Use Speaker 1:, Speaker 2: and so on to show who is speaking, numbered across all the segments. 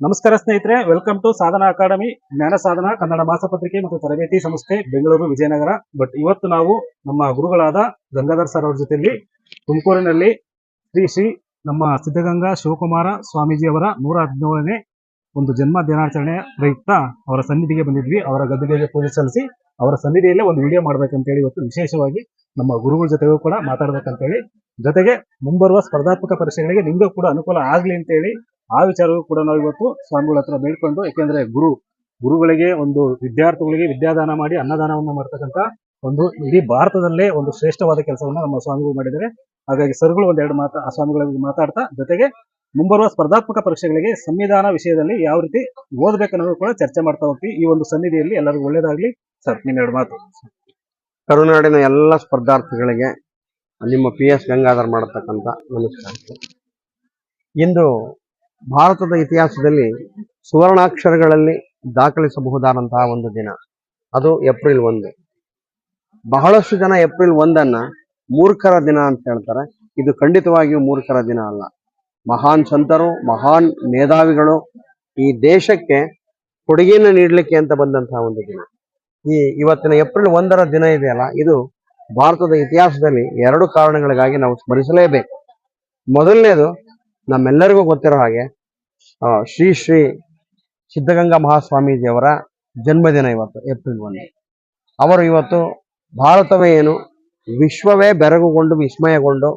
Speaker 1: ನಮಸ್ಕಾರ ಸ್ನೇಹಿತರೆ welcome to Sadhana academy, ಜ್ಞಾನ ಸಾಧನ, ಕನ್ನಡ ಮಾಸಪತ್ರಿಕೆ ಮತ್ತು ತರಬೇತಿ ಸಂಸ್ಥೆ ಬೆಂಗಳೂರು, ವಿಜಯನಗರ. ಬಟ್ ಇವತ್ತು ನಾವು ನಮ್ಮ ಗುರುಗಳಾದ ಗಂಗಾಧರ್ ಸರ್ ಅವ್ರ ಜೊತೆಯಲ್ಲಿ ತುಮಕೂರಿನಲ್ಲಿ ಶ್ರೀ ಶ್ರೀ ನಮ್ಮ ಸಿದ್ಧಗಂಗಾ ಶಿವಕುಮಾರ ಸ್ವಾಮೀಜಿಯವರ ನೂರ ಹದಿನೇಳನೇ ಒಂದು ಜನ್ಮ ದಿನಾಚರಣೆ ಪ್ರಯುಕ್ತ ಅವರ ಸನ್ನಿಧಿಗೆ ಬಂದಿದ್ವಿ. ಅವರ ಗದ್ದೆಗೆ ಪೂಜೆ ಸಲ್ಲಿಸಿ ಅವರ ಸನ್ನಿಧಿಯಲ್ಲೇ ಒಂದು ವಿಡಿಯೋ ಮಾಡ್ಬೇಕಂತೇಳಿ ಇವತ್ತು ವಿಶೇಷವಾಗಿ ನಮ್ಮ ಗುರುಗಳ ಜೊತೆಗೂ ಕೂಡ ಮಾತಾಡ್ಬೇಕಂತೇಳಿ. ಜೊತೆಗೆ ಮುಂಬರುವ ಸ್ಪರ್ಧಾತ್ಮಕ ಪರೀಕ್ಷೆಗಳಿಗೆ ನಿಮಗೂ ಕೂಡ ಅನುಕೂಲ ಆಗ್ಲಿ ಅಂತೇಳಿ ಆ ವಿಚಾರವೂ ಕೂಡ ನಾವು ಇವತ್ತು ಸ್ವಾಮಿಗಳ ಹತ್ರ ಬೇಡ್ಕೊಂಡು ಯಾಕೆಂದ್ರೆ ಗುರು ಗುರುಗಳಿಗೆ ಒಂದು ವಿದ್ಯಾರ್ಥಿಗಳಿಗೆ ವಿದ್ಯಾದಾನ ಮಾಡಿ ಅನ್ನದಾನವನ್ನು ಮಾಡ್ತಕ್ಕಂತ ಒಂದು ಇಡೀ ಭಾರತದಲ್ಲೇ ಒಂದು ಶ್ರೇಷ್ಠವಾದ ಕೆಲಸವನ್ನು ನಮ್ಮ ಸ್ವಾಮಿಗಳು ಮಾಡಿದ್ದಾರೆ. ಹಾಗಾಗಿ ಸರ್ಗಳು ಒಂದೆರಡು ಮಾತು ಆ ಸ್ವಾಮಿಗಳಿಗೆ ಮಾತಾಡ್ತಾ ಜೊತೆಗೆ ಮುಂಬರುವ ಸ್ಪರ್ಧಾತ್ಮಕ ಪರೀಕ್ಷೆಗಳಿಗೆ ಸಂವಿಧಾನ ವಿಷಯದಲ್ಲಿ ಯಾವ ರೀತಿ ಓದಬೇಕನ್ನೋದು ಕೂಡ ಚರ್ಚೆ ಮಾಡ್ತಾ ಹೋಗ್ತೀವಿ. ಈ ಒಂದು ಸನ್ನಿಧಿಯಲ್ಲಿ ಎಲ್ಲರಿಗೂ ಒಳ್ಳೇದಾಗ್ಲಿ. ಸರ್ ನಿನ್ನೆರಡು ಮಾತು.
Speaker 2: ಕರುನಾಡಿನ ಎಲ್ಲ ಸ್ಪರ್ಧಾರ್ಥಿಗಳಿಗೆ ನಿಮ್ಮ ಪಿ ಎಸ್ ಗಂಗಾಧರ್ ಮಾಡತಕ್ಕಂಥ ನಮಸ್ಕಾರ. ಇಂದು ಭಾರತದ ಇತಿಹಾಸದಲ್ಲಿ ಸುವರ್ಣಾಕ್ಷರಗಳಲ್ಲಿ ದಾಖಲಿಸಬಹುದಾದಂತಹ ಒಂದು ದಿನ. ಅದು ಏಪ್ರಿಲ್ ಒಂದು. ಬಹಳಷ್ಟು ಜನ ಏಪ್ರಿಲ್ ಒಂದನ್ನ ಮೂರ್ಖರ ದಿನ ಅಂತ ಹೇಳ್ತಾರೆ. ಇದು ಖಂಡಿತವಾಗಿಯೂ ಮೂರ್ಖರ ದಿನ ಅಲ್ಲ. ಮಹಾನ್ ಸಂತರು, ಮಹಾನ್ ಮೇಧಾವಿಗಳು ಈ ದೇಶಕ್ಕೆ ಕೊಡುಗೆಯನ್ನು ನೀಡಲಿಕ್ಕೆ ಅಂತ ಬಂದಂತಹ ಒಂದು ದಿನ. ಈ ಇವತ್ತಿನ ಏಪ್ರಿಲ್ ಒಂದರ ದಿನ ಇದೆಯಲ್ಲ, ಇದು ಭಾರತದ ಇತಿಹಾಸದಲ್ಲಿ ಎರಡು ಕಾರಣಗಳಿಗಾಗಿ ನಾವು ಸ್ಮರಿಸಲೇಬೇಕು. ಮೊದಲನೇದು ನಮ್ಮೆಲ್ಲರಿಗೂ ಗೊತ್ತಿರೋ ಹಾಗೆ ಶ್ರೀ ಶ್ರೀ ಸಿದ್ಧಗಂಗಾ ಮಹಾಸ್ವಾಮೀಜಿಯವರ ಜನ್ಮದಿನ ಇವತ್ತು, ಏಪ್ರಿಲ್ ಒಂದು. ಅವರು ಇವತ್ತು ಭಾರತವೇ ಏನು, ವಿಶ್ವವೇ ಬೆರಗುಗೊಂಡು, ವಿಸ್ಮಯಗೊಂಡು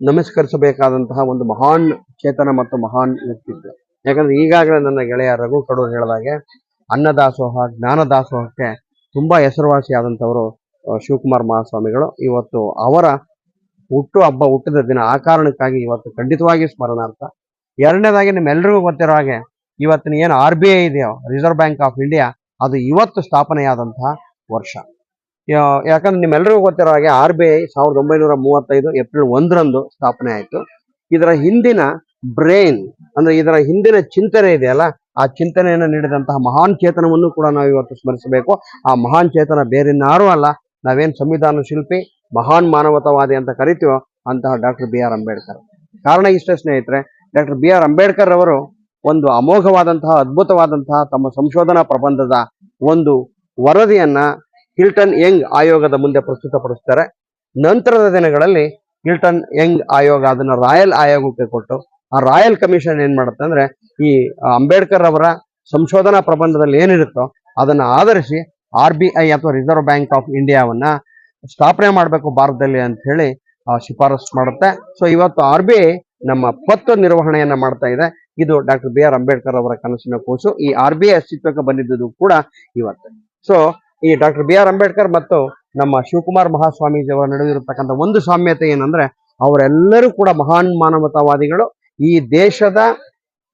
Speaker 2: ನಮಸ್ಕರಿಸಬೇಕಾದಂತಹ ಒಂದು ಮಹಾನ್ ಚೇತನ ಮತ್ತು ಮಹಾನ್ ವ್ಯಕ್ತಿತ್ವ. ಯಾಕಂದ್ರೆ ಈಗಾಗಲೇ ನನ್ನ ಗೆಳೆಯ ರಘು ಕಡೂರ್ ಹೇಳಿದಾಗೆ ಅನ್ನದಾಸೋಹ, ಜ್ಞಾನದಾಸೋಹಕ್ಕೆ ತುಂಬಾ ಹೆಸರುವಾಸಿಯಾದಂಥವರು ಶಿವಕುಮಾರ್ ಮಹಾಸ್ವಾಮಿಗಳು. ಇವತ್ತು ಅವರ ಹುಟ್ಟು ಹಬ್ಬ, ಹುಟ್ಟಿದ ದಿನ ಆ ಕಾರಣಕ್ಕಾಗಿ ಇವತ್ತು ಖಂಡಿತವಾಗಿ ಸ್ಮರಣಾರ್ಥ. ಎರಡನೇದಾಗಿ ನಿಮ್ಮೆಲ್ಲರಿಗೂ ಗೊತ್ತಿರೋ ಹಾಗೆ ಇವತ್ತಿನ ಏನು ಆರ್ ಬಿ ಐ ಇದೆಯೋ ರಿಸರ್ವ್ ಬ್ಯಾಂಕ್ ಆಫ್ ಇಂಡಿಯಾ ಅದು ಇವತ್ತು ಸ್ಥಾಪನೆಯಾದಂತಹ ವರ್ಷ. ಯಾಕಂದ್ರೆ ನಿಮ್ಮೆಲ್ಲರಿಗೂ ಗೊತ್ತಿರೋ ಹಾಗೆ ಆರ್ ಬಿ ಐ ಸಾವಿರದ ಒಂಬೈನೂರ ಮೂವತ್ತೈದು ಏಪ್ರಿಲ್ ಒಂದರಂದು ಸ್ಥಾಪನೆ ಆಯಿತು. ಇದರ ಹಿಂದಿನ ಬ್ರೈನ್ ಅಂದ್ರೆ ಇದರ ಹಿಂದಿನ ಚಿಂತನೆ ಇದೆಯಲ್ಲ, ಆ ಚಿಂತನೆಯನ್ನು ನೀಡಿದಂತಹ ಮಹಾನ್ ಚೇತನವನ್ನು ಕೂಡ ನಾವು ಇವತ್ತು ಸ್ಮರಿಸಬೇಕು. ಆ ಮಹಾನ್ ಚೇತನ ಬೇರೆನ್ನಾರೂ ಅಲ್ಲ, ನಾವೇನ್ ಸಂವಿಧಾನ ಶಿಲ್ಪಿ ಮಹಾನ್ ಮಾನವತಾವಾದಿ ಅಂತ ಕರಿತೀವೋ ಅಂತಹ ಡಾಕ್ಟರ್ ಬಿ ಆರ್ ಅಂಬೇಡ್ಕರ್. ಕಾರಣ ಇಷ್ಟೇ ಸ್ನೇಹಿತರೆ, ಡಾಕ್ಟರ್ ಬಿ ಆರ್ ಅಂಬೇಡ್ಕರ್ ಅವರು ಒಂದು ಅಮೋಘವಾದಂತಹ, ಅದ್ಭುತವಾದಂತಹ ತಮ್ಮ ಸಂಶೋಧನಾ ಪ್ರಬಂಧದ ಒಂದು ವರದಿಯನ್ನ ಹಿಲ್ಟನ್ ಯಂಗ್ ಆಯೋಗದ ಮುಂದೆ ಪ್ರಸ್ತುತಪಡಿಸ್ತಾರೆ. ನಂತರದ ದಿನಗಳಲ್ಲಿ ಹಿಲ್ಟನ್ ಯಂಗ್ ಆಯೋಗ ಅದನ್ನ ರಾಯಲ್ ಆಯೋಗಕ್ಕೆ ಕೊಟ್ಟು, ಆ ರಾಯಲ್ ಕಮಿಷನ್ ಏನ್ ಮಾಡುತ್ತೆ ಅಂದ್ರೆ, ಈ ಅಂಬೇಡ್ಕರ್ ಅವರ ಸಂಶೋಧನಾ ಪ್ರಬಂಧದಲ್ಲಿ ಏನಿರುತ್ತೋ ಅದನ್ನ ಆಧರಿಸಿ ಆರ್ ಅಥವಾ ರಿಸರ್ವ್ ಬ್ಯಾಂಕ್ ಆಫ್ ಇಂಡಿಯಾವನ್ನ ಸ್ಥಾಪನೆ ಮಾಡಬೇಕು ಭಾರತದಲ್ಲಿ ಅಂತ ಹೇಳಿ ಶಿಫಾರಸು ಮಾಡುತ್ತೆ. ಸೊ ಇವತ್ತು ಆರ್ ಬಿ ಐ ನಮ್ಮ ಪತ್ತು ನಿರ್ವಹಣೆಯನ್ನ ಮಾಡ್ತಾ ಇದೆ. ಇದು ಡಾಕ್ಟರ್ ಬಿ ಆರ್ ಅಂಬೇಡ್ಕರ್ ಅವರ ಕನಸಿನ ಕೂಸು. ಈ ಆರ್ ಬಿ ಐ ಅಸ್ತಿತ್ವಕ್ಕೆ ಬಂದಿದ್ದು ಕೂಡ ಇವತ್ತು. ಸೊ ಈ ಡಾಕ್ಟರ್ ಬಿ ಆರ್ ಅಂಬೇಡ್ಕರ್ ಮತ್ತು ನಮ್ಮ ಶಿವಕುಮಾರ್ ಮಹಾಸ್ವಾಮೀಜಿ ಅವರ ನಡುವೆ ಒಂದು ಸಾಮ್ಯತೆ ಏನಂದ್ರೆ, ಅವರೆಲ್ಲರೂ ಕೂಡ ಮಹಾನ್ ಮಾನವತಾವಾದಿಗಳು. ಈ ದೇಶದ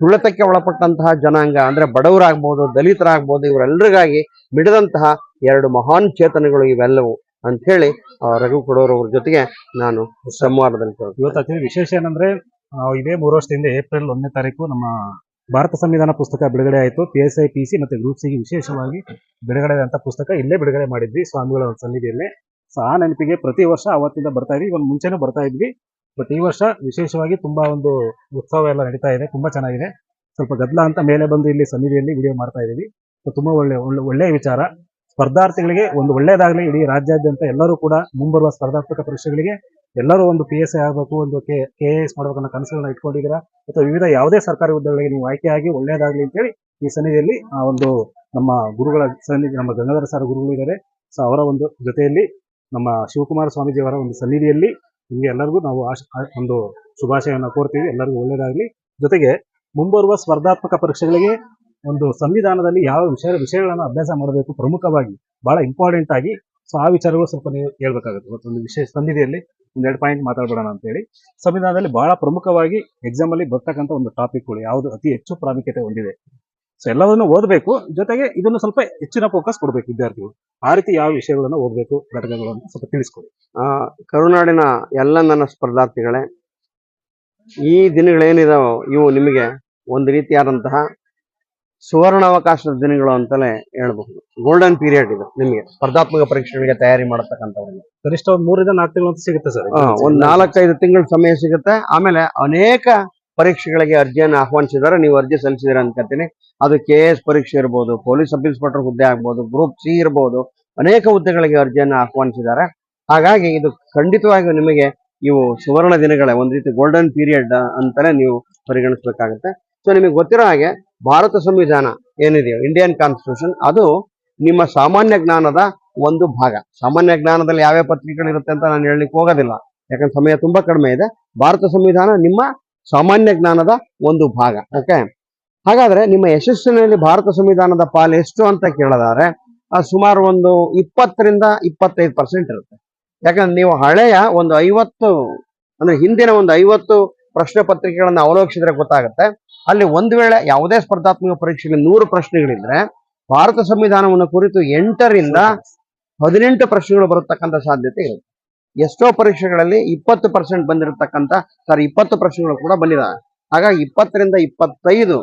Speaker 2: ತುಳಿತಕ್ಕೆ ಒಳಪಟ್ಟಂತಹ ಜನಾಂಗ ಅಂದ್ರೆ ಬಡವರಾಗ್ಬೋದು, ದಲಿತರಾಗ್ಬೋದು, ಇವರೆಲ್ಲರಿಗಾಗಿ ಮಿಡಿದಂತಹ ಎರಡು ಮಹಾನ್ ಚೇತನಗಳು ಇವೆಲ್ಲವು. ಅಂತ ಹೇಳಿ ರಘು ಕೊಡೋರವ್ರ ಜೊತೆಗೆ ನಾನು ಸಂವಾದದಲ್ಲಿ.
Speaker 1: ಇವತ್ತು ವಿಶೇಷ ಏನಂದ್ರೆ ಇದೇ ಮೂರು ವರ್ಷದಿಂದ ಏಪ್ರಿಲ್ ಒಂದನೇ ತಾರೀಕು ನಮ್ಮ ಭಾರತ ಸಂವಿಧಾನ ಪುಸ್ತಕ ಬಿಡುಗಡೆ ಆಯಿತು. P S I P C ಮತ್ತೆ ಗ್ರೂಪ್ ಸಿಗೆ ವಿಶೇಷವಾಗಿ ಬಿಡುಗಡೆ ಆದಂಥ ಪುಸ್ತಕ ಇಲ್ಲೇ ಬಿಡುಗಡೆ ಮಾಡಿದ್ವಿ ಸ್ವಾಮಿಗಳ ಸನ್ನಿಧಿಯಲ್ಲಿ. ಸೊ ಆ ನೆನಪಿಗೆ ಪ್ರತಿ ವರ್ಷ ಅವತ್ತಿಂದ ಬರ್ತಾ ಇದ್ವಿ ಇವನ್ ಮುಂಚೆನೂ ಬರ್ತಾ ಇದ್ವಿ. ಬಟ್ ಈ ವರ್ಷ ವಿಶೇಷವಾಗಿ ತುಂಬಾ ಒಂದು ಉತ್ಸವ ಎಲ್ಲ ನಡೀತಾ ಇದೆ, ತುಂಬಾ ಚೆನ್ನಾಗಿದೆ. ಸ್ವಲ್ಪ ಗದ್ದಲ ಅಂತ ಮೇಲೆ ಬಂದು ಇಲ್ಲಿ ಸನ್ನಿಧಿಯಲ್ಲಿ ವಿಡಿಯೋ ಮಾಡ್ತಾ ಇದೀವಿ. ಸೊ ತುಂಬಾ ಒಳ್ಳೆ ಒಳ್ಳೆ ವಿಚಾರ. ಸ್ಪರ್ಧಾರ್ಥಿಗಳಿಗೆ ಒಂದು ಒಳ್ಳೇದಾಗಲಿ, ಇಡೀ ರಾಜ್ಯಾದ್ಯಂತ ಎಲ್ಲರೂ ಕೂಡ ಮುಂಬರುವ ಸ್ಪರ್ಧಾತ್ಮಕ ಪರೀಕ್ಷೆಗಳಿಗೆ ಎಲ್ಲರೂ ಒಂದು ಪಿ ಎಸ್ ಐ ಆಗಬೇಕು, ಒಂದು ಕೆ ಕೆ ಎಸ್ ಮಾಡಬೇಕನ್ನೋ ಕನಸುಗಳನ್ನ ಇಟ್ಕೊಂಡಿದ್ದೀರಾ? ಅಥವಾ ವಿವಿಧ ಯಾವುದೇ ಸರ್ಕಾರಿ ಹುದ್ದೆಗಳಿಗೆ ನೀವು ಆಯ್ಕೆಯಾಗಿ ಒಳ್ಳೆಯದಾಗಲಿ ಅಂತೇಳಿ ಈ ಸನ್ನಿಧಿಯಲ್ಲಿ ಆ ಒಂದು ನಮ್ಮ ಗುರುಗಳ ಸನ್ನಿಧಿ, ನಮ್ಮ ಗಂಗಾಧರ ಸರ್ ಗುರುಗಳು ಇದ್ದಾರೆ. ಸೊ ಅವರ ಒಂದು ಜೊತೆಯಲ್ಲಿ ನಮ್ಮ ಶಿವಕುಮಾರ ಸ್ವಾಮೀಜಿ ಅವರ ಒಂದು ಸನ್ನಿಧಿಯಲ್ಲಿ ನಿಮಗೆ ಎಲ್ಲರಿಗೂ ನಾವು ಒಂದು ಶುಭಾಶಯವನ್ನು ಕೋರ್ತೀವಿ. ಎಲ್ಲರಿಗೂ ಒಳ್ಳೆಯದಾಗಲಿ ಜೊತೆಗೆ ಮುಂಬರುವ ಸ್ಪರ್ಧಾತ್ಮಕ ಪರೀಕ್ಷೆಗಳಿಗೆ ಒಂದು ಸಂವಿಧಾನದಲ್ಲಿ ಯಾವ ವಿಷಯ, ವಿಷಯಗಳನ್ನು ಅಭ್ಯಾಸ ಮಾಡಬೇಕು ಪ್ರಮುಖವಾಗಿ, ಬಹಳ ಇಂಪಾರ್ಟೆಂಟ್ ಆಗಿ ಸೊ ಆ ವಿಚಾರಗಳು ಸ್ವಲ್ಪ ನೀವು ಹೇಳ್ಬೇಕಾಗುತ್ತೆ. ಇವತ್ತೊಂದು ವಿಶೇಷ ಒಂದು ಎರಡು ಪಾಯಿಂಟ್ ಮಾತಾಡ್ಬಿಡೋಣ ಅಂತೇಳಿ. ಸಂವಿಧಾನದಲ್ಲಿ ಬಹಳ ಪ್ರಮುಖವಾಗಿ ಎಕ್ಸಾಮ್ ಅಲ್ಲಿ ಬರ್ತಕ್ಕಂಥ ಒಂದು ಟಾಪಿಕ್ಗಳು ಯಾವುದು? ಅತಿ ಹೆಚ್ಚು ಪ್ರಾಮುಖ್ಯತೆ ಹೊಂದಿದೆ. ಸೊ ಎಲ್ಲವನ್ನೂ ಓದಬೇಕು. ಜೊತೆಗೆ ಇದನ್ನು ಸ್ವಲ್ಪ ಹೆಚ್ಚಿನ ಫೋಕಸ್ ಕೊಡಬೇಕು ವಿದ್ಯಾರ್ಥಿಗಳು. ಆ ರೀತಿ ಯಾವ ವಿಷಯಗಳನ್ನು ಓದಬೇಕು, ಘಟಕಗಳನ್ನು ಸ್ವಲ್ಪ ತಿಳಿಸ್ಕೊಡಿ.
Speaker 2: ಕರುನಾಡಿನ ಎಲ್ಲ ನನ್ನ ಸ್ಪರ್ಧಾರ್ಥಿಗಳೇ, ಈ ದಿನಗಳೇನಿದಾವೋ, ಇವು ನಿಮಗೆ ಒಂದು ರೀತಿಯಾದಂತಹ ಸುವರ್ಣಾವಕಾಶದ ದಿನಗಳು ಅಂತಲೇ ಹೇಳಬಹುದು. ಗೋಲ್ಡನ್ ಪೀರಿಯಡ್ ಇದು ನಿಮಗೆ. ಸ್ಪರ್ಧಾತ್ಮಕ ಪರೀಕ್ಷೆಗಳಿಗೆ ತಯಾರಿ ಮಾಡತಕ್ಕಂಥವ್ರಿಗೆ
Speaker 1: ಕನಿಷ್ಠ ಒಂದು ಮೂರಿಂದ ನಾಲ್ಕು ತಿಂಗಳು ಅಂತ ಸಿಗುತ್ತೆ ಸರ್.
Speaker 2: ಒಂದು ನಾಲ್ಕೈದು ತಿಂಗಳ ಸಮಯ ಸಿಗುತ್ತೆ. ಆಮೇಲೆ ಅನೇಕ ಪರೀಕ್ಷೆಗಳಿಗೆ ಅರ್ಜಿಯನ್ನು ಆಹ್ವಾನಿಸಿದ್ದಾರೆ. ನೀವು ಅರ್ಜಿ ಸಲ್ಲಿಸಿದಿರ ಅನ್ಕೊಂತೀನಿ ಅದು ಕೆ ಎಸ್ ಪರೀಕ್ಷೆ ಇರ್ಬೋದು ಪೊಲೀಸ್ ಸಬ್ ಇನ್ಸ್ಪೆಕ್ಟರ್ ಹುದ್ದೆ ಆಗ್ಬೋದು ಗ್ರೂಪ್ ಸಿ ಇರ್ಬೋದು ಅನೇಕ ಹುದ್ದೆಗಳಿಗೆ ಅರ್ಜಿಯನ್ನು ಆಹ್ವಾನಿಸಿದ್ದಾರೆ. ಹಾಗಾಗಿ ಇದು ಖಂಡಿತವಾಗಿಯೂ ನಿಮಗೆ ಇವು ಸುವರ್ಣ ದಿನಗಳೇ ಒಂದು ರೀತಿ ಗೋಲ್ಡನ್ ಪೀರಿಯಡ್ ಅಂತಲೇ ನೀವು ಪರಿಗಣಿಸಬೇಕಾಗುತ್ತೆ. ಸೊ ನಿಮಗೆ ಗೊತ್ತಿರೋ ಹಾಗೆ ಭಾರತ ಸಂವಿಧಾನ ಏನಿದೆಯೋ ಇಂಡಿಯನ್ ಕಾನ್ಸ್ಟಿಟ್ಯೂಷನ್ ಅದು ನಿಮ್ಮ ಸಾಮಾನ್ಯ ಜ್ಞಾನದ ಒಂದು ಭಾಗ. ಸಾಮಾನ್ಯ ಜ್ಞಾನದಲ್ಲಿ ಯಾವ್ಯಾವ ಪತ್ರಿಕೆಗಳಿರುತ್ತೆ ಅಂತ ನಾನು ಹೇಳಲಿಕ್ಕೆ ಹೋಗೋದಿಲ್ಲ. ಯಾಕಂದ್ರೆ ಸಮಯ ತುಂಬಾ ಕಡಿಮೆ ಇದೆ. ಭಾರತ ಸಂವಿಧಾನ ನಿಮ್ಮ ಸಾಮಾನ್ಯ ಜ್ಞಾನದ ಒಂದು ಭಾಗ. ಓಕೆ ಹಾಗಾದ್ರೆ ನಿಮ್ಮ ಯಶಸ್ಸಿನಲ್ಲಿ ಭಾರತ ಸಂವಿಧಾನದ ಪಾಲು ಎಷ್ಟು ಅಂತ ಕೇಳಿದಾರೆ ಅದು ಸುಮಾರು ಒಂದು ಇಪ್ಪತ್ತರಿಂದ ಇಪ್ಪತ್ತೈದು ಪರ್ಸೆಂಟ್ ಇರುತ್ತೆ. ಯಾಕಂದ್ರೆ ನೀವು ಹಳೆಯ ಒಂದು ಐವತ್ತು, ಅಂದ್ರೆ ಹಿಂದಿನ ಒಂದು ಐವತ್ತು ಪ್ರಶ್ನೆ ಪತ್ರಿಕೆಗಳನ್ನ ಅವಲೋಕಿಸಿದ್ರೆ ಗೊತ್ತಾಗುತ್ತೆ. ಅಲ್ಲಿ ಒಂದು ವೇಳೆ ಯಾವುದೇ ಸ್ಪರ್ಧಾತ್ಮಕ ಪರೀಕ್ಷೆಗೆ ನೂರು ಪ್ರಶ್ನೆಗಳಿದ್ರೆ ಭಾರತ ಸಂವಿಧಾನವನ್ನು ಕುರಿತು ಎಂಟರಿಂದ ಹದಿನೆಂಟು ಪ್ರಶ್ನೆಗಳು ಬರತಕ್ಕಂಥ ಸಾಧ್ಯತೆ ಇರುತ್ತೆ. ಎಷ್ಟೋ ಪರೀಕ್ಷೆಗಳಲ್ಲಿ ಇಪ್ಪತ್ತು ಪರ್ಸೆಂಟ್ ಬಂದಿರತಕ್ಕಂಥ ಸರ್ ಇಪ್ಪತ್ತು ಪ್ರಶ್ನೆಗಳು ಕೂಡ ಬಂದಿದ್ದಾವೆ ಹಾಗಾಗಿ ಇಪ್ಪತ್ತರಿಂದ ಇಪ್ಪತ್ತೈದು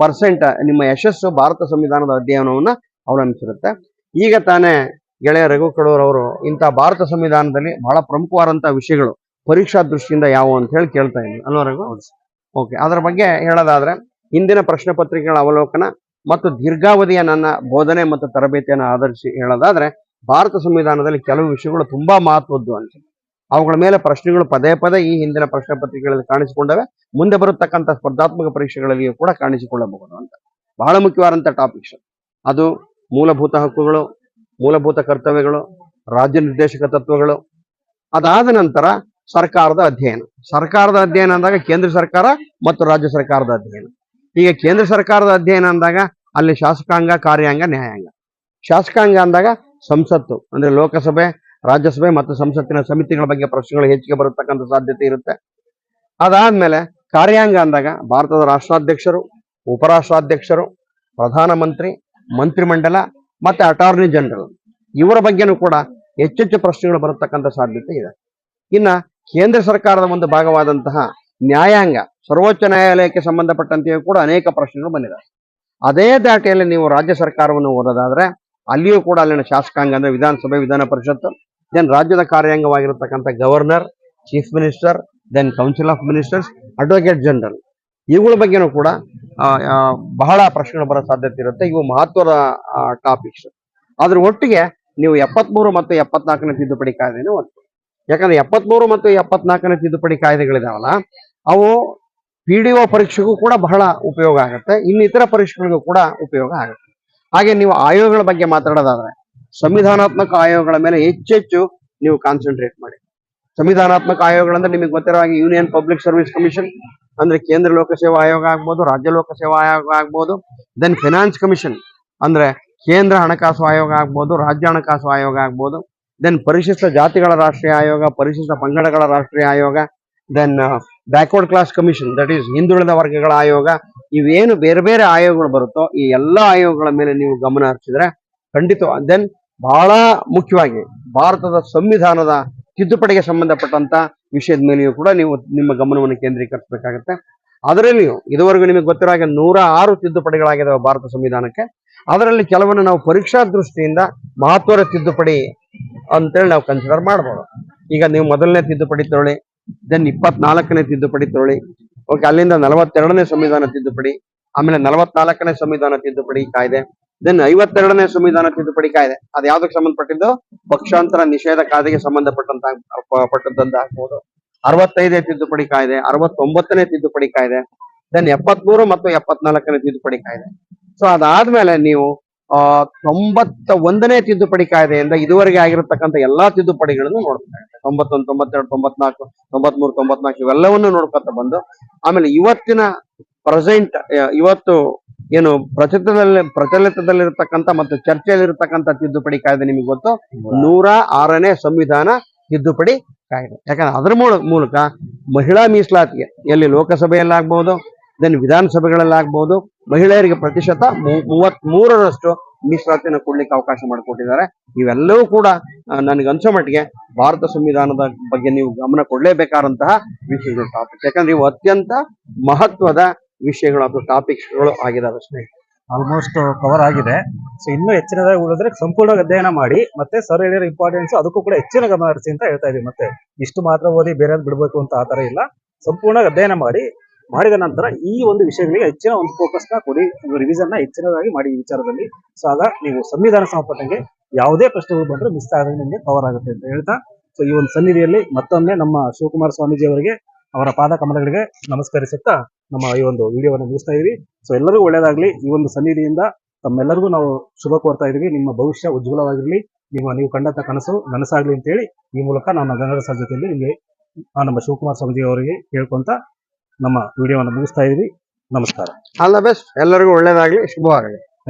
Speaker 2: ಪರ್ಸೆಂಟ್ ನಿಮ್ಮ ಯಶಸ್ಸು ಭಾರತ ಸಂವಿಧಾನದ ಅಧ್ಯಯನವನ್ನ ಅವಲಂಬಿಸಿರುತ್ತೆ. ಈಗ ತಾನೇ ಗೆಳೆಯ ರಘು ಅವರು ಇಂಥ ಭಾರತ ಸಂವಿಧಾನದಲ್ಲಿ ಬಹಳ ಪ್ರಮುಖವಾದಂತಹ ವಿಷಯಗಳು ಪರೀಕ್ಷಾ ದೃಷ್ಟಿಯಿಂದ ಯಾವುವು ಅಂತ ಹೇಳಿ ಕೇಳ್ತಾ ಇದ್ದೀನಿ. ಅಲ್ವಾ ರಘು? ಓಕೆ, ಅದರ ಬಗ್ಗೆ ಹೇಳೋದಾದ್ರೆ, ಹಿಂದಿನ ಪ್ರಶ್ನೆ ಪತ್ರಿಕೆಗಳ ಅವಲೋಕನ ಮತ್ತು ದೀರ್ಘಾವಧಿಯ ನನ್ನ ಬೋಧನೆ ಮತ್ತು ತರಬೇತಿಯನ್ನು ಆಧರಿಸಿ ಹೇಳೋದಾದ್ರೆ, ಭಾರತ ಸಂವಿಧಾನದಲ್ಲಿ ಕೆಲವು ವಿಷಯಗಳು ತುಂಬಾ ಮಹತ್ವದ್ದು ಅಂತ. ಅವುಗಳ ಮೇಲೆ ಪ್ರಶ್ನೆಗಳು ಪದೇ ಪದೇ ಈ ಹಿಂದಿನ ಪ್ರಶ್ನೆ ಪತ್ರಿಕೆಗಳಲ್ಲಿ ಕಾಣಿಸಿಕೊಂಡವೆ. ಮುಂದೆ ಬರತಕ್ಕಂಥ ಸ್ಪರ್ಧಾತ್ಮಕ ಪರೀಕ್ಷೆಗಳಲ್ಲಿಯೂ ಕೂಡ ಕಾಣಿಸಿಕೊಳ್ಳಬಹುದು ಅಂತ. ಬಹಳ ಮುಖ್ಯವಾದಂಥ ಟಾಪಿಕ್ಸ್ ಅದು ಮೂಲಭೂತ ಹಕ್ಕುಗಳು, ಮೂಲಭೂತ ಕರ್ತವ್ಯಗಳು, ರಾಜ್ಯ ನಿರ್ದೇಶಕ ತತ್ವಗಳು. ಅದಾದ ನಂತರ ಸರ್ಕಾರದ ಅಧ್ಯಯನ. ಸರ್ಕಾರದ ಅಧ್ಯಯನ ಅಂದಾಗ ಕೇಂದ್ರ ಸರ್ಕಾರ ಮತ್ತು ರಾಜ್ಯ ಸರ್ಕಾರದ ಅಧ್ಯಯನ. ಈಗ ಕೇಂದ್ರ ಸರ್ಕಾರದ ಅಧ್ಯಯನ ಅಂದಾಗ ಅಲ್ಲಿ ಶಾಸಕಾಂಗ, ಕಾರ್ಯಾಂಗ, ನ್ಯಾಯಾಂಗ. ಶಾಸಕಾಂಗ ಅಂದಾಗ ಸಂಸತ್ತು, ಅಂದ್ರೆ ಲೋಕಸಭೆ, ರಾಜ್ಯಸಭೆ ಮತ್ತು ಸಂಸತ್ತಿನ ಸಮಿತಿಗಳ ಬಗ್ಗೆ ಪ್ರಶ್ನೆಗಳು ಹೆಚ್ಚಿಗೆ ಬರತಕ್ಕಂಥ ಸಾಧ್ಯತೆ ಇರುತ್ತೆ. ಅದಾದ್ಮೇಲೆ ಕಾರ್ಯಾಂಗ ಅಂದಾಗ ಭಾರತದ ರಾಷ್ಟ್ರಾಧ್ಯಕ್ಷರು, ಉಪರಾಷ್ಟ್ರಾಧ್ಯಕ್ಷರು, ಪ್ರಧಾನಮಂತ್ರಿ, ಮಂತ್ರಿಮಂಡಲ ಮತ್ತೆ ಅಟಾರ್ನಿ ಜನರಲ್. ಇವರ ಬಗ್ಗೆನೂ ಕೂಡ ಹೆಚ್ಚೆಚ್ಚು ಪ್ರಶ್ನೆಗಳು ಬರತಕ್ಕಂಥ ಸಾಧ್ಯತೆ ಇದೆ. ಇನ್ನ ಕೇಂದ್ರ ಸರ್ಕಾರದ ಒಂದು ಭಾಗವಾದಂತಹ ನ್ಯಾಯಾಂಗ, ಸರ್ವೋಚ್ಚ ನ್ಯಾಯಾಲಯಕ್ಕೆ ಸಂಬಂಧಪಟ್ಟಂತೆಯೂ ಕೂಡ ಅನೇಕ ಪ್ರಶ್ನೆಗಳು ಬಂದಿದೆ. ಅದೇ ದಾಟಿಯಲ್ಲಿ ನೀವು ರಾಜ್ಯ ಸರ್ಕಾರವನ್ನು ಓದೋದಾದ್ರೆ, ಅಲ್ಲಿಯೂ ಕೂಡ ಅಲ್ಲಿನ ಶಾಸಕಾಂಗ ಅಂದ್ರೆ ವಿಧಾನಸಭೆ, ವಿಧಾನ ಪರಿಷತ್ ದೆನ್ ರಾಜ್ಯದ ಕಾರ್ಯಾಂಗವಾಗಿರತಕ್ಕಂಥ governor chief minister then council of ministers advocate general ಇವುಗಳ ಬಗ್ಗೆನೂ ಕೂಡ ಬಹಳ ಪ್ರಶ್ನೆಗಳು ಬರೋ ಸಾಧ್ಯತೆ ಇರುತ್ತೆ. ಇವು ಮಹತ್ವದ ಟಾಪಿಕ್ಸ್ ಅದ್ರ ಒಟ್ಟಿಗೆ ನೀವು ಎಪ್ಪತ್ಮೂರು ಮತ್ತು ಎಪ್ಪತ್ನಾಲ್ಕನೇ ತಿದ್ದುಪಡಿ ಕಾಯ್ದೆನೂ ಓದ್ತೀವಿ ಯಾಕಂದ್ರೆ ಎಪ್ಪತ್ಮೂರು ಮತ್ತು ಎಪ್ಪತ್ನಾಲ್ಕನೇ ತಿದ್ದುಪಡಿ ಕಾಯ್ದೆಗಳಿದಾವಲ್ಲ, ಅವು ಪಿ ಡಿ ಒ ಪರೀಕ್ಷೆಗೂ ಕೂಡ ಬಹಳ ಉಪಯೋಗ ಆಗುತ್ತೆ, ಇನ್ನಿತರ ಪರೀಕ್ಷೆಗಳಿಗೂ ಕೂಡ ಉಪಯೋಗ ಆಗುತ್ತೆ. ಹಾಗೆ ನೀವು ಆಯೋಗಗಳ ಬಗ್ಗೆ ಮಾತಾಡೋದಾದ್ರೆ, ಸಂವಿಧಾನಾತ್ಮಕ ಆಯೋಗಗಳ ಮೇಲೆ ಹೆಚ್ಚೆಚ್ಚು ನೀವು ಕಾನ್ಸಂಟ್ರೇಟ್ ಮಾಡಿ. ಸಂವಿಧಾನಾತ್ಮಕ ಆಯೋಗಗಳಂದ್ರೆ ನಿಮಗೆ ಗೊತ್ತಿರೋ ಹಾಗೆ ಯೂನಿಯನ್ ಪಬ್ಲಿಕ್ ಸರ್ವಿಸ್ ಕಮಿಷನ್ ಅಂದ್ರೆ ಕೇಂದ್ರ ಲೋಕಸೇವಾ ಆಯೋಗ ಆಗ್ಬೋದು, ರಾಜ್ಯ ಲೋಕಸೇವಾ ಆಯೋಗ ಆಗ್ಬೋದು ದೆನ್ ಫಿನಾನ್ಸ್ ಕಮಿಷನ್ ಅಂದ್ರೆ ಕೇಂದ್ರ ಹಣಕಾಸು ಆಯೋಗ ಆಗ್ಬೋದು, ರಾಜ್ಯ ಹಣಕಾಸು ಆಯೋಗ ಆಗ್ಬೋದು. ದೆನ್ ಪರಿಶಿಷ್ಟ ಜಾತಿಗಳ ರಾಷ್ಟ್ರೀಯ ಆಯೋಗ ಪರಿಶಿಷ್ಟ ಪಂಗಡಗಳ ರಾಷ್ಟ್ರೀಯ ಆಯೋಗ then backward class commission that is ಹಿಂದುಳಿದ ವರ್ಗಗಳ ಆಯೋಗ ಇವೇನು ಬೇರೆ ಬೇರೆ ಆಯೋಗಗಳು ಬರುತ್ತೋ, ಈ ಎಲ್ಲ ಆಯೋಗಗಳ ಮೇಲೆ ನೀವು ಗಮನ ಹರಿಸಿದ್ರೆ ಖಂಡಿತ ದೆನ್ ಬಹಳ ಮುಖ್ಯವಾಗಿ ಭಾರತದ ಸಂವಿಧಾನದ ತಿದ್ದುಪಡಿಗೆ ಸಂಬಂಧಪಟ್ಟಂತ ವಿಷಯದ ಮೇಲೆಯೂ ಕೂಡ ನೀವು ನಿಮ್ಮ ಗಮನವನ್ನು ಕೇಂದ್ರೀಕರಿಸಬೇಕಾಗತ್ತೆ. ಅದರಲ್ಲಿಯೂ ಇದುವರೆಗೂ ನಿಮಗೆ ಗೊತ್ತಿರೋ ಹಾಗೆ ನೂರ ಆರು ತಿದ್ದುಪಡಿಗಳಾಗಿದ್ದಾವೆ ಭಾರತ ಸಂವಿಧಾನಕ್ಕೆ. ಅದರಲ್ಲಿ ಕೆಲವನ್ನು ನಾವು ಪರೀಕ್ಷಾ ದೃಷ್ಟಿಯಿಂದ ಮಹತ್ವದ ತಿದ್ದುಪಡಿ ಅಂತೇಳಿ ನಾವು ಕನ್ಸಿಡರ್ ಮಾಡ್ಬೋದು. ಈಗ ನೀವು ಮೊದಲನೇ ತಿದ್ದುಪಡಿ ತೊಳಿ ದೆನ್ ಇಪ್ಪತ್ನಾಲ್ಕನೇ ತಿದ್ದುಪಡಿ ತಗೊಳ್ಳಿ. ಓಕೆ ಅಲ್ಲಿಂದ ನಲವತ್ತೆರಡನೇ ಸಂವಿಧಾನ ತಿದ್ದುಪಡಿ, ಆಮೇಲೆ ನಲವತ್ನಾಲ್ಕನೇ ಸಂವಿಧಾನ ತಿದ್ದುಪಡಿ ಕಾಯ್ದೆ ದೆನ್ ಐವತ್ತೆರಡನೇ ಸಂವಿಧಾನ ತಿದ್ದುಪಡಿ ಕಾಯ್ದೆ. ಅದು ಯಾವ್ದಕ್ಕೆ ಸಂಬಂಧಪಟ್ಟಿದ್ದು? ಪಕ್ಷಾಂತರ ನಿಷೇಧ ಕಾಯ್ದೆಗೆ ಸಂಬಂಧಪಟ್ಟಂತ ಪಟ್ಟದ್ದಂತ ಆಗ್ಬೋದು. ಅರವತ್ತೈದನೇ ತಿದ್ದುಪಡಿ ಕಾಯ್ದೆ, ಅರವತ್ತೊಂಬತ್ತನೇ ತಿದ್ದುಪಡಿ ಕಾಯ್ದೆ ದೆನ್ ಎಪ್ಪತ್ಮೂರು ಮತ್ತು ಎಪ್ಪತ್ನಾಲ್ಕನೇ ತಿದ್ದುಪಡಿ ಕಾಯ್ದೆ. ಸೊ ಅದಾದ್ಮೇಲೆ ನೀವು ಆ, ತೊಂಬತ್ತ ಒಂದನೇ ತಿದ್ದುಪಡಿ ಕಾಯ್ದೆಯಿಂದ ಇದುವರೆಗೆ ಆಗಿರತಕ್ಕಂಥ ಎಲ್ಲಾ ತಿದ್ದುಪಡಿಗಳನ್ನು ನೋಡ್ಬೇಕಾಗುತ್ತೆ ತೊಂಬತ್ತೊಂದು, ತೊಂಬತ್ತೆರಡು, ತೊಂಬತ್ನಾಲ್ಕು, ತೊಂಬತ್ಮೂರು, ತೊಂಬತ್ನಾಲ್ಕು ಇವೆಲ್ಲವನ್ನು ನೋಡ್ಕೊತ ಬಂದು, ಆಮೇಲೆ ಇವತ್ತಿನ ಪ್ರೆಸೆಂಟ್ ಇವತ್ತು ಏನು ಪ್ರಚಲಿತದಲ್ಲಿ, ಪ್ರಚಲಿತದಲ್ಲಿರತಕ್ಕಂಥ ಮತ್ತು ಚರ್ಚೆಯಲ್ಲಿರತಕ್ಕಂಥ ತಿದ್ದುಪಡಿ ಕಾಯ್ದೆ ನಿಮಗೆ ಗೊತ್ತು? ನೂರ ಆರನೇ ಸಂವಿಧಾನ ತಿದ್ದುಪಡಿ ಕಾಯ್ದೆ. ಯಾಕಂದ್ರೆ ಅದರ ಮೂಲ- ಮೂಲಕ ಮಹಿಳಾ ಮೀಸಲಾತಿಗೆ ಎಲ್ಲಿ ಲೋಕಸಭೆಯಲ್ಲಾಗ್ಬಹುದು ದೆನ್ ವಿಧಾನಸಭೆಗಳಲ್ಲಾಗ್ಬಹುದು ಮಹಿಳೆಯರಿಗೆ ಪ್ರತಿಶತ ಮೂವತ್ ಮೂರರಷ್ಟು ಮೀಸಲಾತಿಯನ್ನು ಕೊಡ್ಲಿಕ್ಕೆ ಅವಕಾಶ ಮಾಡಿಕೊಟ್ಟಿದ್ದಾರೆ. ಇವೆಲ್ಲವೂ ಕೂಡ ನನಗನ್ಸೋ ಮಟ್ಟಿಗೆ ಭಾರತ ಸಂವಿಧಾನದ ಬಗ್ಗೆ ನೀವು ಗಮನ ಕೊಡ್ಲೇಬೇಕಾದಂತಹ ವಿಷಯಗಳು ಟಾಪಿಕ್ ಯಾಕಂದ್ರೆ ಇವು ಅತ್ಯಂತ ಮಹತ್ವದ ವಿಷಯಗಳು ಅಥವಾ ಟಾಪಿಕ್ಸ್ಗಳು ಆಗಿದಾವೆ ಸ್ನೇಹಿತರೆ
Speaker 1: ಆಲ್ಮೋಸ್ಟ್ ಕವರ್ ಆಗಿದೆ. ಸೊ ಇನ್ನೂ ಹೆಚ್ಚಿನದಾಗಿ ಉಳಿದ್ರೆ ಸಂಪೂರ್ಣ ಅಧ್ಯಯನ ಮಾಡಿ, ಮತ್ತೆ ಸರ್ ಹೇಳಿರೋ ಇಂಪಾರ್ಟೆನ್ಸ್ ಅದಕ್ಕೂ ಕೂಡ ಹೆಚ್ಚಿನ ಗಮನ ಹರಿಸಿ ಅಂತ ಹೇಳ್ತಾ ಇದ್ದೀವಿ ಮತ್ತೆ. ಇಷ್ಟು ಮಾತ್ರ ಓದಿ ಬೇರೆ ಬಿಡಬೇಕು ಅಂತ ಆ ಇಲ್ಲ. ಸಂಪೂರ್ಣ ಅಧ್ಯಯನ ಮಾಡಿ ಮಾಡಿದ ನಂತರ ಈ ಒಂದು ವಿಷಯಗಳಿಗೆ ಹೆಚ್ಚಿನ ಒಂದು ಫೋಕಸ್ನ ಕೊಡಿ ರಿವಿಷನ್ನ ಹೆಚ್ಚಿನದಾಗಿ ಮಾಡಿ ವಿಚಾರದಲ್ಲಿ. ಸೊ ಆಗ ನೀವು ಸಂವಿಧಾನ ಸಂಬಂಧಪಟ್ಟಂಗೆ ಯಾವುದೇ ಪ್ರಶ್ನೆಗಳು ಬಂದ್ರೆ ಮಿಸ್ ಆಗದೆ ನಿಮಗೆ ಕವರ್ ಆಗುತ್ತೆ ಅಂತ ಹೇಳ್ತಾ ಸೊ ಈ ಒಂದು ಸನ್ನಿಧಿಯಲ್ಲಿ ಮತ್ತೊಮ್ಮೆ ನಮ್ಮ ಶಿವಕುಮಾರ ಸ್ವಾಮೀಜಿ ಅವರಿಗೆ, ಅವರ ಪಾದ ಕಮಲಗಳಿಗೆ ನಮಸ್ಕರಿಸುತ್ತಾ ನಮ್ಮ ಈ ಒಂದು ವಿಡಿಯೋವನ್ನು ಮುಗಿಸ್ತಾ ಇದೀವಿ ಸೊ ಎಲ್ಲರಿಗೂ ಒಳ್ಳೇದಾಗ್ಲಿ ಈ ಒಂದು ಸನ್ನಿಧಿಯಿಂದ ತಮ್ಮೆಲ್ಲರಿಗೂ ನಾವು ಶುಭ ಕೋರ್ತಾ ಇದೀವಿ ನಿಮ್ಮ ಭವಿಷ್ಯ ಉಜ್ವಲವಾಗಿರ್ಲಿ. ನಿಮ್ಮ, ನೀವು ಕಂಡಂತ ಕನಸು ನನಸಾಗ್ಲಿ ಅಂತೇಳಿ ಈ ಮೂಲಕ ನಾನು ಗಣರ ಸರ್ ಜೊತೆಯಲ್ಲಿ ನಿಮಗೆ ನಮ್ಮ ಶಿವಕುಮಾರ್ ಸ್ವಾಮೀಜಿ ಅವರಿಗೆ ಕೇಳ್ಕೊಂತ ನಮ್ಮ ವಿಡಿಯೋವನ್ನು ಮುಗಿಸ್ತಾ ಇದ್ವಿ ನಮಸ್ಕಾರ.
Speaker 2: ಆಲ್ ದ ಬೆಸ್ಟ್ ಎಲ್ಲರಿಗೂ ಒಳ್ಳೇದಾಗಲಿ. ಶುಭವಾಗಲಿ.